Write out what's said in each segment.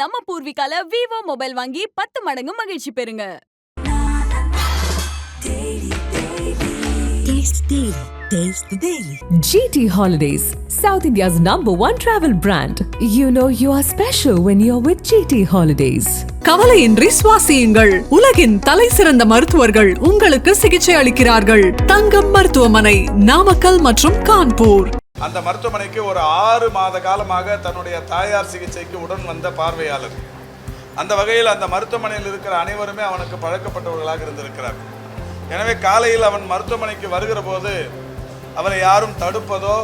நம்ம பூர்விகால Vivo mobile வாங்கி பத்து மடங்கு மகிழ்ச்சி பெறுங்க Taste Daily. Taste the Daily. GT Holidays, South India's number one travel brand. You know you are special when you're with GT Holidays. கவலையின்றி சுவாசியுங்கள் உலகின் தலை சிறந்த மருத்துவர்கள் உங்களுக்கு சிகிச்சை அளிக்கிறார்கள் தங்கம் மருத்துவமனை நாமக்கல் மற்றும் கான்பூர் அந்த மருத்துவமனைக்கு ஒரு ஆறு மாத காலமாக தன்னுடைய தாயார் சிகிச்சைக்கு உடன் வந்த பார்வையாளர். அந்த வகையில் அந்த மருத்துவமனையில் இருக்கிற அனைவருமே அவனுக்கு பழக்கப்பட்டவர்களாக இருந்திருக்கிறார். எனவே காலையில் அவன் மருத்துவமனைக்கு வருகிற போது அவரை யாரும் தடுப்பதோ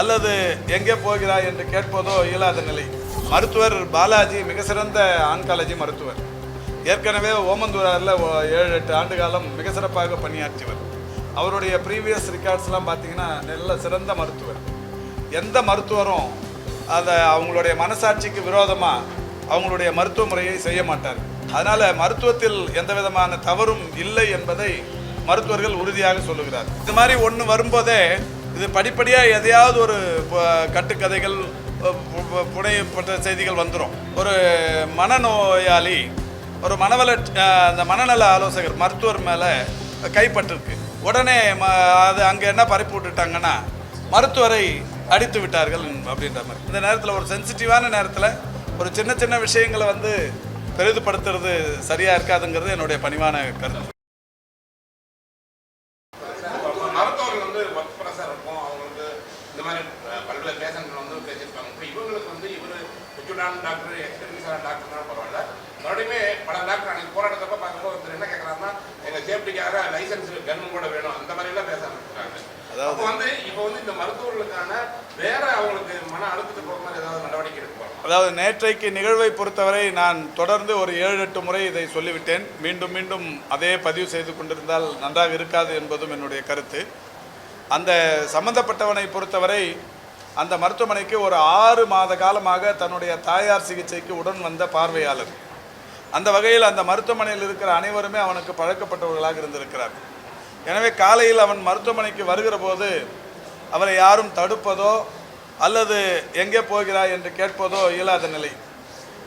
அல்லது எங்கே போகிறாய் என்று கேட்பதோ இயலாத நிலை. மருத்துவர் பாலாஜி மிக சிறந்த ஆன்காலஜி மருத்துவர். ஏற்கனவே ஓமந்தூராரில் ஏழு எட்டு ஆண்டு காலம் மிக சிறப்பாக பணியாற்றியவர். அவருடைய ப்ரீவியஸ் ரெக்கார்ட்ஸ்லாம் பார்த்தீங்கன்னா நல்ல சிறந்த மருத்துவர். எந்த மருத்துவரும் அதை அவங்களுடைய மனசாட்சிக்கு விரோதமாக அவங்களுடைய மருத்துவ முறையை செய்ய மாட்டார். அதனால் மருத்துவத்தில் எந்த விதமான தவறும் இல்லை என்பதை மருத்துவர்கள் உறுதியாக சொல்லுகிறார். இது மாதிரி ஒன்று வரும்போதே இது படிப்படியாக எதையாவது ஒரு கட்டுக்கதைகள் புனையப்பட்ட செய்திகள் வந்துடும் ஒரு மனநோயாளி ஒரு மனவள அந்த மனநல ஆலோசகர் மருத்துவர் மேலே கைப்பட்டிருக்கு உடனே ம- அது அங்கே என்ன பரப்பி விட்டுட்டாங்கன்னா மருத்துவரை அடித்து விட்டார்கள் அப்படின்ற மாதிரி. இந்த நேரத்தில் ஒரு சென்சிட்டிவான நேரத்தில் ஒரு சின்ன சின்ன விஷயங்களை வந்து பெரிதுபடுத்துறது சரியாக இருக்காதுங்கிறது என்னுடைய பணிவான கருத்து. சேஃப்டிக்காக லைசன்ஸ் கன்னும் கூட வேணும். அந்த மாதிரிலாம் பேச ஆரம்பிச்சிட்டாங்க அதாவது- அப்போ வந்து இப்போ வந்து இந்த மருத்துவர்களுக்கான வேற அவங்களுக்கு மன அழுத்தத்துக்கு போகிற மாதிரி ஏதாவது நடவடிக்கை எடுக்கணும் அதாவது நேற்றைக்கு நிகழ்வை பொறுத்தவரை நான் தொடர்ந்து ஒரு ஏழு எட்டு முறை இதை சொல்லிவிட்டேன். மீண்டும் மீண்டும் அதே பதிவு செய்து கொண்டிருந்தால் நன்றாக இருக்காது என்பதும் என்னுடைய கருத்து. அந்த சம்பந்தப்பட்டவனை பொறுத்தவரை அந்த மருத்துவமனைக்கு ஒரு ஆறு மாத காலமாக தன்னுடைய தாயார் சிகிச்சைக்கு உடன் வந்த பார்வையாளர். அந்த வகையில் அந்த மருத்துவமனையில் இருக்கிற அனைவருமே அவனுக்கு பழக்கப்பட்டவர்களாக இருந்திருக்கிறார் எனவே காலையில் அவன் மருத்துவமனைக்கு வருகிற போது அவரை யாரும் தடுப்பதோ அல்லது எங்கே போகிறாய் என்று கேட்பதோ இயலாத நிலை.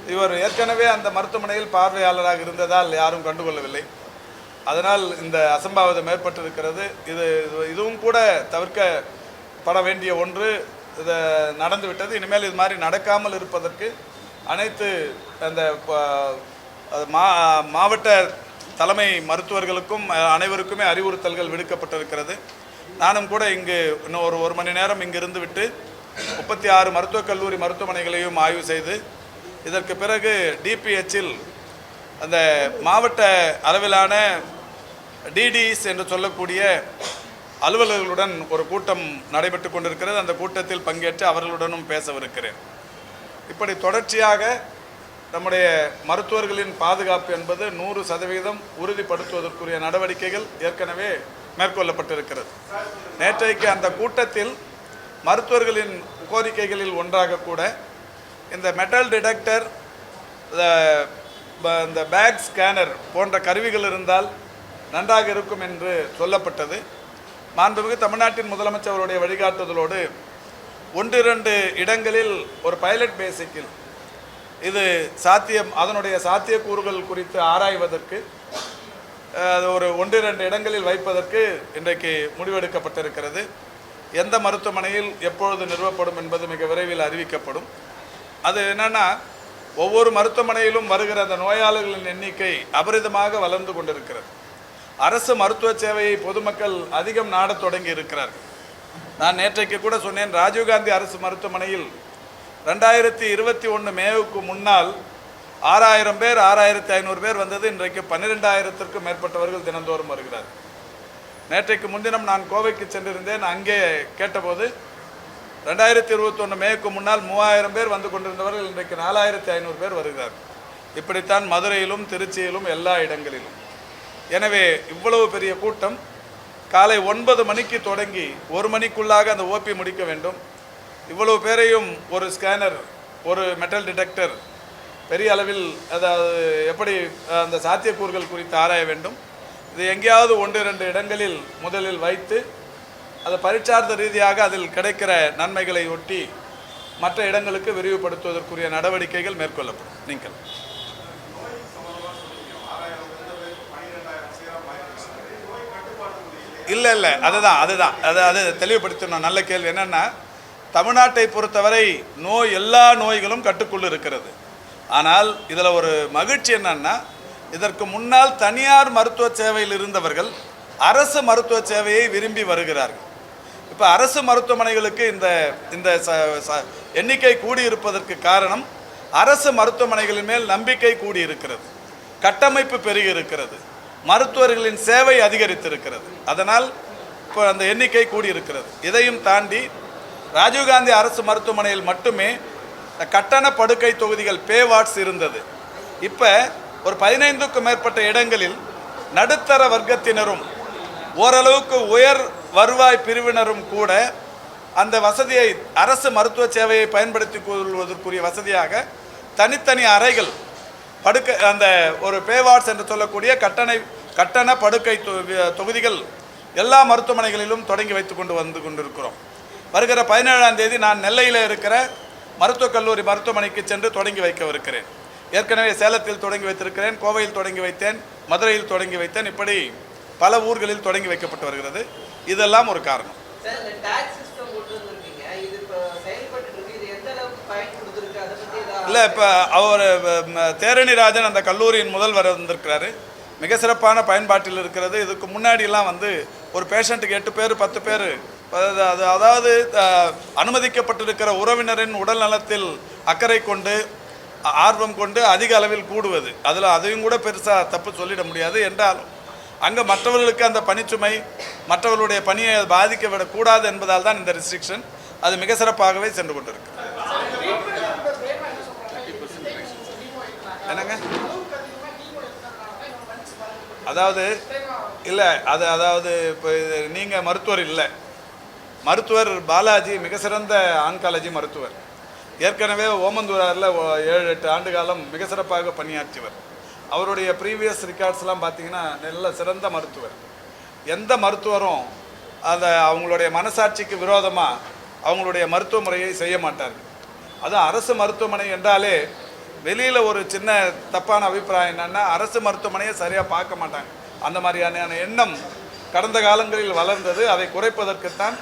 இவர் ஏற்கனவே அந்த மருத்துவமனையில் பார்வையாளராக இருந்ததால் யாரும் கண்டுகொள்ளவில்லை. அதனால் இந்த அசம்பாவிதம் ஏற்பட்டிருக்கிறது. இது இது- இதுவும் கூட தவிர்க்கப்பட வேண்டிய ஒன்று. இதை நடந்துவிட்டது. இனிமேல் இது மாதிரி நடக்காமல் இருப்பதற்கு அனைத்து அந்த ப- மா மாவட்ட தலைமை மருத்துவர்களுக்கும் அனைவருக்குமே அறிவுறுத்தல்கள் விடுக்கப்பட்டிருக்கிறது. நானும் கூட இங்கு இன்னும் ஒரு ஒரு மணி நேரம் இங்கிருந்து விட்டு முப்பத்தி ஆறு மருத்துவக் கல்லூரி மருத்துவமனைகளையும் ஆய்வு செய்து இதற்கு பிறகு டிபிஹெச்சில் அந்த மாவட்ட அளவிலான டிடிஸ் என்று சொல்லக்கூடிய அலுவலர்களுடன் ஒரு கூட்டம் நடைபெற்று கொண்டிருக்கிறது. அந்த கூட்டத்தில் பங்கேற்று அவர்களுடனும் பேசவிருக்கிறேன். இப்படி தொடர்ச்சியாக நம்முடைய மருத்துவர்களின் பாதுகாப்பு என்பது நூறு சதவீதம் உறுதிப்படுத்துவதற்குரிய நடவடிக்கைகள் ஏற்கனவே மேற்கொள்ளப்பட்டிருக்கிறது. நேற்றைக்கு அந்த கூட்டத்தில் மருத்துவர்களின் கோரிக்கைகளில் ஒன்றாக கூட இந்த மெட்டல் டிடெக்டர் இந்த பேக் ஸ்கேனர் போன்ற கருவிகள் இருந்தால் நன்றாக இருக்கும் என்று சொல்லப்பட்டது. மாண்புமிகு தமிழ்நாட்டின் முதலமைச்சர் அவருடைய வழிகாட்டுதலோடு ஒன்றிரண்டு இடங்களில் ஒரு பைலட் பேசிக்கில் இது சாத்தியம் அதனுடைய சாத்தியக்கூறுகள் குறித்து ஆராய்வதற்கு அது ஒரு ஒன்று இரண்டு இடங்களில் வைப்பதற்கு இன்றைக்கு முடிவெடுக்கப்பட்டிருக்கிறது. எந்த மருத்துவமனையில் எப்பொழுது நிறுவப்படும் என்பது மிக விரைவில் அறிவிக்கப்படும். அது என்னென்னா ஒவ்வொரு மருத்துவமனையிலும் வருகிற அந்த நோயாளர்களின் எண்ணிக்கை அபரிதமாக வளர்ந்து கொண்டிருக்கிறது. அரசு மருத்துவ சேவையை பொதுமக்கள் அதிகம் நாடத் தொடங்கி இருக்கிறார்கள். நான் நேற்றைக்கு கூட சொன்னேன் ராஜீவ்காந்தி அரசு மருத்துவமனையில் ரெண்டாயிரத்தி இருபத்தி ஒன்று மேவுக்கு முன்னால் ஆறாயிரம் பேர் ஆறாயிரத்தி ஐநூறு பேர் வந்தது. இன்றைக்கு பன்னிரெண்டாயிரத்திற்கும் மேற்பட்டவர்கள் தினந்தோறும் வருகிறார். நேற்றைக்கு முன்தினம் நான் கோவைக்கு சென்றிருந்தேன். அங்கே கேட்டபோது ரெண்டாயிரத்தி இருபத்தொன்று மேவுக்கு முன்னால் மூவாயிரம் பேர் வந்து கொண்டிருந்தவர்கள் இன்றைக்கு நாலாயிரத்தி ஐநூறு பேர் வருகிறார். இப்படித்தான் மதுரையிலும் திருச்சியிலும் எல்லா இடங்களிலும். எனவே இவ்வளவு பெரிய கூட்டம். காலை ஒன்பது மணிக்கு தொடங்கி ஒரு மணிக்குள்ளாக அந்த ஓபி முடிக்க வேண்டும். இவ்வளவு பேரையும் ஒரு ஸ்கேனர் ஒரு மெட்டல் டிடெக்டர் பெரிய அளவில் அதாவது எப்படி அந்த சாத்தியக்கூறுகள் குறித்து ஆராய வேண்டும். இது எங்கேயாவது ஒன்று இரண்டு இடங்களில் முதலில் வைத்து அதை பரீட்சார்த்த ரீதியாக அதில் கிடைக்கிற நன்மைகளை ஒட்டி மற்ற இடங்களுக்கு விரிவுபடுத்துவதற்குரிய நடவடிக்கைகள் மேற்கொள்ளப்படும். நீங்கள். இல்லை இல்லை அதுதான் அதுதான். அது அது தெளிவுபடுத்தணும். நல்ல கேள்வி. என்னென்னா தமிழ்நாட்டை பொறுத்தவரை நோய் எல்லா நோய்களும் கட்டுக்குள் இருக்கிறது. ஆனால் இதில் ஒரு மகிழ்ச்சி என்னன்னா இதற்கு முன்னால் தனியார் மருத்துவ சேவையில் இருந்தவர்கள் அரசு மருத்துவ சேவையை விரும்பி வருகிறார்கள். இப்போ அரசு மருத்துவமனைகளுக்கு இந்த இந்த ச ச- எண்ணிக்கை கூடியிருப்பதற்கு காரணம் அரசு மருத்துவமனைகளின் மேல் நம்பிக்கை கூடியிருக்கிறது. கட்டமைப்பு பெருகி இருக்கிறது மருத்துவர்களின் சேவை அதிகரித்திருக்கிறது. அதனால் இப்போ அந்த எண்ணிக்கை கூடியிருக்கிறது. இதையும் தாண்டி ராஜீவ்காந்தி அரசு மருத்துவமனையில் மட்டுமே கட்டண படுக்கை தொகுதிகள் பே வார்ட்ஸ் இருந்தது. இப்போ ஒரு பதினைந்துக்கும் மேற்பட்ட இடங்களில் நடுத்தர வர்க்கத்தினரும் ஓரளவுக்கு உயர் வருவாய் பிரிவினரும் கூட அந்த வசதியை அரசு மருத்துவ சேவையை பயன்படுத்தி கொள்வதற்குரிய வசதியாக தனித்தனி அறைகள் படுக்கை அந்த ஒரு பேவார்ட்ஸ் என்று சொல்லக்கூடிய கட்டணை கட்டண படுக்கை தொகுதிகள் எல்லா மருத்துவமனைகளிலும் தொடங்கி வைத்து கொண்டு வந்து கொண்டிருக்கிறோம். வருகிற பதினேழாம் தேதி நான் நெல்லையில் இருக்கிற மருத்துவக் கல்லூரி மருத்துவமனைக்கு சென்று தொடங்கி வைக்கவிருக்கிறேன். ஏற்கனவே சேலத்தில் தொடங்கி வைத்திருக்கிறேன் கோவையில் தொடங்கி வைத்தேன் மதுரையில் தொடங்கி வைத்தேன். இப்படி பல ஊர்களில் தொடங்கி வைக்கப்பட்டு வருகிறது. இதெல்லாம் ஒரு காரணம். இல்லை இப்போ அவர் தேரணி ராஜன் அந்த கல்லூரியின் முதல்வர் வந்திருக்கிறாரு. மிக சிறப்பான பயன்பாட்டில் இருக்கிறது. இதுக்கு முன்னாடிலாம் வந்து ஒரு பேஷண்ட்டுக்கு எட்டு பேர் பத்து பேர் அது அதாவது அனுமதிக்கப்பட்டிருக்கிற உறவினரின் உடல் நலத்தில் அக்கறை கொண்டு ஆர்வம் கொண்டு அதிக அளவில் கூடுவது. அதில் அதையும் கூட பெருசாக தப்பு சொல்லிட முடியாது. என்றாலும் அங்கே மற்றவர்களுக்கு அந்த பணிச்சுமை மற்றவர்களுடைய பணியை பாதிக்க விடக்கூடாது என்பதால் தான் இந்த ரெஸ்ட்ரிக்ஷன் அது மிக சிறப்பாகவே சென்று கொண்டிருக்கு என்னங்க? அதாவது இல்லை அது அதாவது இப்போ நீங்கள் மருத்துவர் இல்லை. மருத்துவர் பாலாஜி மிக சிறந்த ஆன்காலஜி மருத்துவர். ஏற்கனவே ஓமந்தூராரில் ஏழு எட்டு ஆண்டு காலம் மிக சிறப்பாக பணியாற்றியவர். அவருடைய ப்ரீவியஸ் ரெக்கார்ட்ஸ்லாம் பார்த்தீங்கன்னா நல்ல சிறந்த மருத்துவர். எந்த மருத்துவரும் அந்த அவங்களுடைய மனசாட்சிக்கு விரோதமாக அவங்களுடைய மருத்துவ முறையை செய்ய மாட்டார்கள் அதுவும் அரசு மருத்துவமனை என்றாலே வெளியில் ஒரு சின்ன தப்பான அபிப்பிராயம் என்னென்னா அரசு மருத்துவமனையை சரியாக பார்க்க மாட்டாங்க. அந்த மாதிரியான எண்ணம் கடந்த காலங்களில் வளர்ந்தது. அதை குறைப்பதற்குத்தான்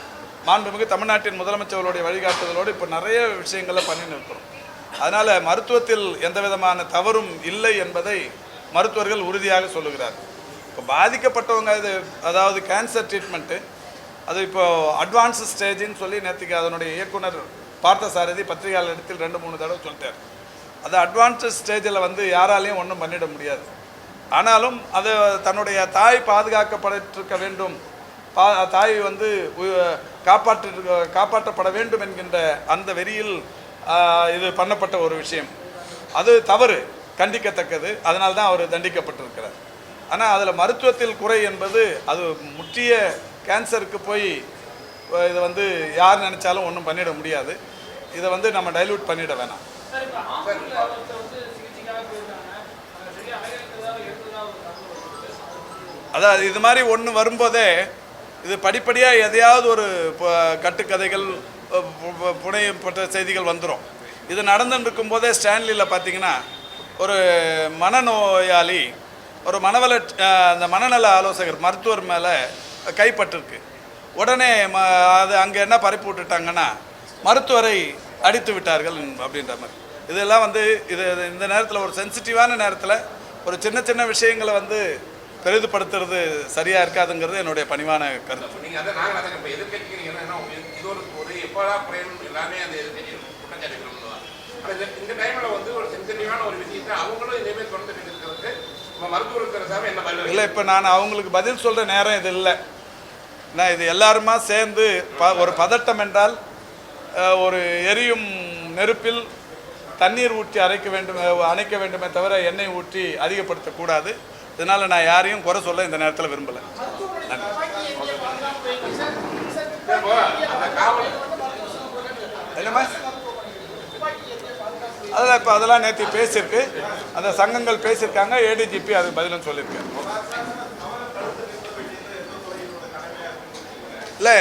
மாண்புமிகு தமிழ்நாட்டின் முதலமைச்சர்களுடைய வழிகாட்டுதலோடு இப்போ நிறைய விஷயங்களை பண்ணின்னு இருக்கிறோம். அதனால் மருத்துவத்தில் எந்த விதமான தவறும் இல்லை என்பதை மருத்துவர்கள் உறுதியாக சொல்லுகிறார். இப்போ பாதிக்கப்பட்டவங்க இது அதாவது கேன்சர் ட்ரீட்மெண்ட்டு அது இப்போ அட்வான்ஸ் ஸ்டேஜின்னு சொல்லி நேற்றுக்கு அதனுடைய இயக்குனர் பார்த்தசாரதி பத்திரிகையாளர் இடத்தில் ரெண்டு மூணு தடவை சொல்லிட்டார். அது அட்வான்ஸ் ஸ்டேஜில் வந்து யாராலையும் ஒன்றும் பண்ணிட முடியாது. ஆனாலும் அது தன்னுடைய தாய் பாதுகாக்கப்பட்டிருக்க வேண்டும் பா தாய் வந்து காப்பாற்று காப்பாற்றப்பட வேண்டும் என்கின்ற அந்த வெறியில் இது பண்ணப்பட்ட ஒரு விஷயம். அது தவறு கண்டிக்கத்தக்கது. அதனால தான் அவர் தண்டிக்கப்பட்டிருக்கிறார். ஆனால் அதில் மருத்துவத்தில் குறை என்பது அது முற்றிய கேன்சருக்கு போய் இதை வந்து யார் நினச்சாலும் ஒன்றும் பண்ணிட முடியாது. இதை வந்து நம்ம டைல்யூட் பண்ணிட வேணாம். அதாவது இது மாதிரி ஒன்று வரும்போதே இது படிப்படியாக எதையாவது ஒரு கட்டுக்கதைகள் புனையப்பட்ட செய்திகள் வந்துடும் இது நடந்துட்டு இருக்கும்போதே ஸ்டான்லியில் பார்த்தீங்கன்னா ஒரு மனநோயாளி ஒரு மனவள அந்த மனநல ஆலோசகர் மருத்துவர் மேலே கைப்பட்டிருக்கு உடனே ம அது அங்கே என்ன பரப்பி விட்டுட்டாங்கன்னா மருத்துவரை அடித்து விட்டார்கள் அப்படின்ற மாதிரி. இதெல்லாம் வந்து இது இது இந்த நேரத்தில் ஒரு சென்சிட்டிவான நேரத்தில் ஒரு சின்ன சின்ன விஷயங்களை வந்து பெரிதுபடுத்துறது சரியாக இருக்காதுங்கிறது என்னுடைய பணிவான கருத்து. இந்த டைமில் வந்து ஒரு ஒரு விஷயத்தை அவங்களும் தொடர்ந்து இல்லை இப்போ நான் அவங்களுக்கு பதில் சொல்கிற நேரம் இது இல்லை. நான் இது எல்லாருமா சேர்ந்து ப ஒரு பதட்டம் என்றால் ஒரு எரியும் நெருப்பில் தண்ணீர் ஊற்றி அரைக்க வேண்டும் அணைக்க வேண்டுமே தவிர எண்ணெய் ஊற்றி அதிகப்படுத்தக்கூடாது. இதனால் நான் யாரையும் குறை சொல்ல இந்த நேரத்தில் விரும்பலை. என்னம்மா? அதெல்லாம் இப்போ அதெல்லாம் நேற்று பேசியிருக்கு. அந்த சங்கங்கள் பேசியிருக்காங்க ஏடிஜிபி அதுக்கு பதிலும் சொல்லியிருக்காரு இல்லை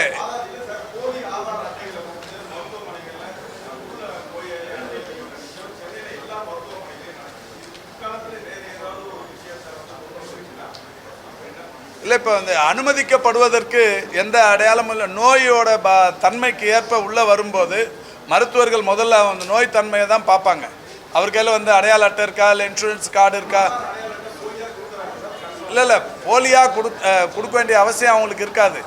இல்லை இப்போ வந்து அனுமதிக்கப்படுவதற்கு எந்த அடையாளமும் இல்லை. நோயோட ப தன்மைக்கு ஏற்ப உள்ளே வரும்போது மருத்துவர்கள் முதல்ல வந்து நோய் தன்மையை தான் பார்ப்பாங்க. அவர் கையில் வந்து அடையாள அட்டை இருக்கா இல்லை இன்சூரன்ஸ் கார்டு இருக்கா? இல்லை இல்லை போலியாக கொடு கொடுக்க வேண்டிய அவசியம் அவங்களுக்கு இருக்காது.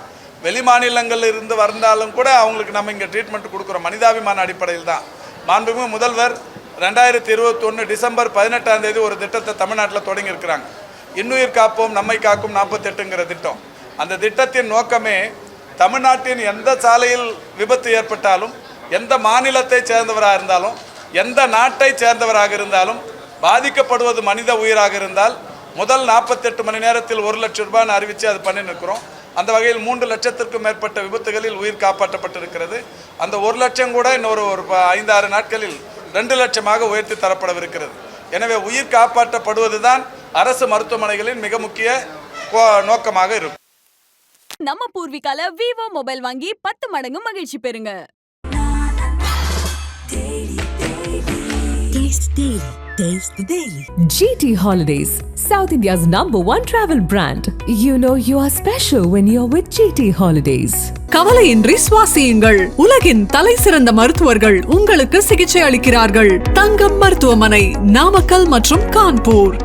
வெளி மாநிலங்களில் இருந்து வந்தாலும் கூட அவங்களுக்கு நம்ம இங்கே ட்ரீட்மெண்ட் கொடுக்குறோம். மனிதாபிமான அடிப்படையில் தான். மாண்புமிகு முதல்வர் ரெண்டாயிரத்தி இருபத்தொன்று டிசம்பர் பதினெட்டாம் தேதி ஒரு திட்டத்தை தமிழ்நாட்டில் தொடங்கியிருக்கிறாங்க. இன்னுயிர் காப்போம் நம்மை காக்கும் நாற்பத்தெட்டுங்கிற திட்டம். அந்த திட்டத்தின் நோக்கமே தமிழ்நாட்டின் எந்த சாலையில் விபத்து ஏற்பட்டாலும் எந்த மாநிலத்தை சேர்ந்தவராக இருந்தாலும் எந்த நாட்டை சேர்ந்தவராக இருந்தாலும் பாதிக்கப்படுவது மனித உயிராக இருந்தால் முதல் நாற்பத்தெட்டு மணி நேரத்தில் ஒரு லட்சம் ரூபாய்னு அறிவித்து அது பண்ணி நிற்கிறோம் அந்த வகையில் மூன்று லட்சத்திற்கும் மேற்பட்ட விபத்துகளில் உயிர் காப்பாற்றப்பட்டிருக்கிறது. அந்த ஒரு லட்சம் கூட இன்னொரு ஒரு ப- ஐந்தாறு நாட்களில் ரெண்டு லட்சமாக உயர்த்தி தரப்படவிருக்கிறது. எனவே உயிர் காப்பாற்றப்படுவது தான் அரசு மருத்துவமனைகளின் மிக முக்கிய நோக்கமாக இருக்கும் நம்ம பூர்விகால விவோ மொபைல் வாங்கி பத்து மடங்கு மகிழ்ச்சி பெறுங்க. GT Holidays, South India's number one travel brand. You know you are special when you're with GT Holidays. கவலையின்றி சுவாசியுங்கள் உலகின் தலை சிறந்த மருத்துவர்கள் உங்களுக்கு சிகிச்சை அளிக்கிறார்கள் தங்கம் மருத்துவமனை நாமக்கல் மற்றும் கான்பூர்